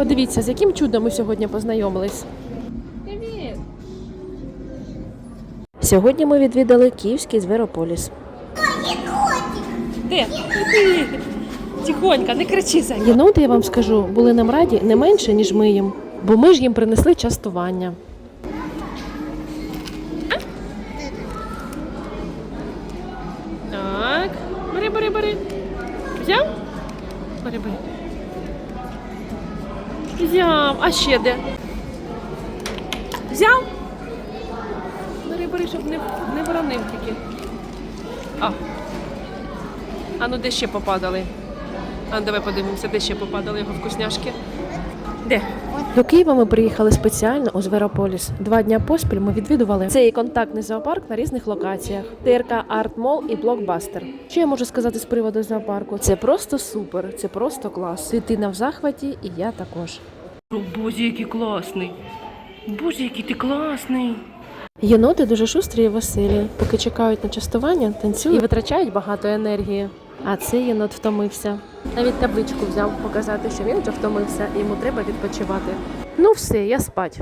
Подивіться, з яким чудом ми сьогодні познайомились. Привіт! Сьогодні ми відвідали Київський зверополіс. Де? Тихонько, не кричи за Єноти, я вам скажу, були нам раді не менше, ніж ми їм, бо ми ж їм принесли частування. Так. Бери, бери, бери. Взяв? Бери, бери. Взяв. А ще де? Взяв? Бери, бери, щоб не, не воронив тільки. А. А ну де ще попадали? А ну, давай подивимося, де ще попадали його вкусняшки. Де? До Києва ми приїхали спеціально у Зверополіс. Два дня поспіль ми відвідували цей контактний зоопарк на різних локаціях: ТРК Арт Мол і Блокбастер. Що я можу сказати з приводу зоопарку? Це просто супер, це просто клас. Дитина в захваті, і я також. Боже, який класний. Боже, який ти класний. Єноти дуже шустрі і веселі. Поки чекають на частування, танцюють і витрачають багато енергії. А цей єнот втомився. Навіть табличку взяв показати, що він вже втомився і йому треба відпочивати. Ну все, я спать.